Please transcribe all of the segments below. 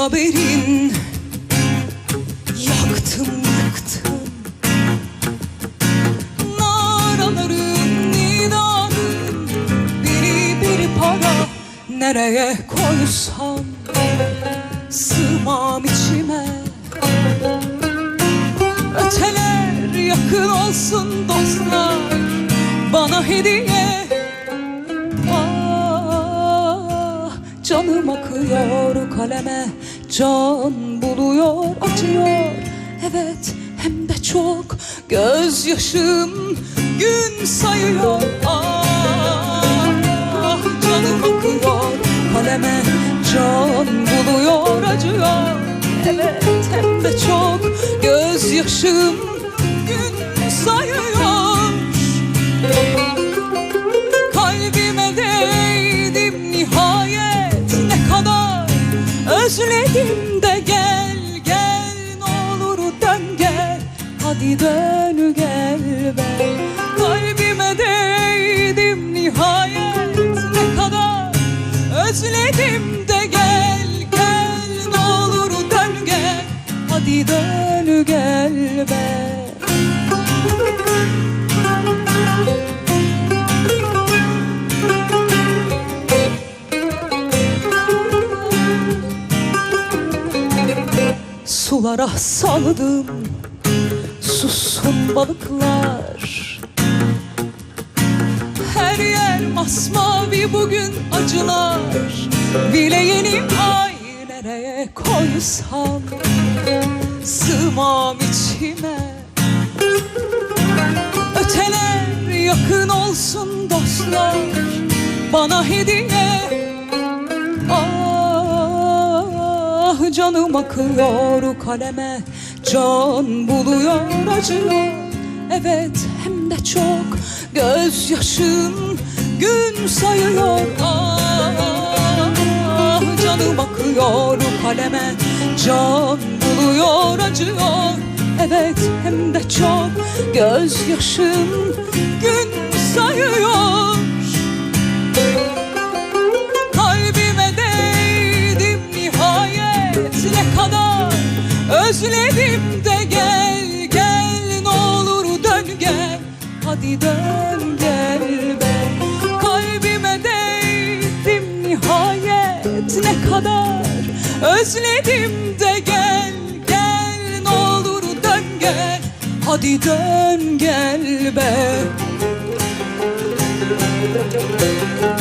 haberin Yaktım yaktım. Naraların nidanın Biri bir para Nereye koysam? Sığmam içime. Öteler yakın olsun dostlar. Bana hediye canım akıyor kaleme Can buluyor acıyor. Evet hem de çok. Gözyaşım gün sayıyor. Ah, canım akıyor kaleme Can buluyor acıyor. Evet hem de çok. Gözyaşım Hadi dön gel be Kalbime değdim nihayet ne kadar Özledim de gel gel ne olur dön gel Hadi dön gel be Sulara saldım Sussun balıklar. Her yer masmavi bugün acılar. Bileğini ay nereye koysam Sığmam içime. Öteler yakın olsun dostlar Bana hediye. Ah canım akıyor kaleme Can buluyor acıyor Evet hem de çok. Gözyaşım gün sayıyor. Ah canım akıyor kaleme. Can buluyor acıyor. Evet hem de çok. Gözyaşım gün sayıyor Özledim de gel gel ne olur dön gel. Hadi dön gel be. Kalbime değdim nihayet ne kadar Özledim de gel gel ne olur dön gel. Hadi dön gel be. Kalbime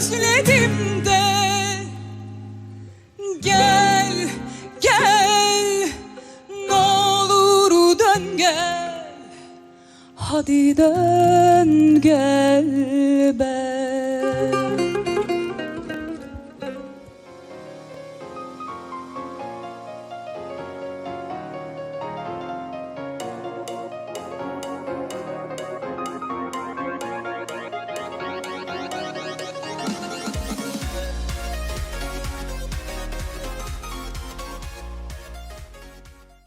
özledim de. Gel gel ne olur dön gel. Hadi dön gel be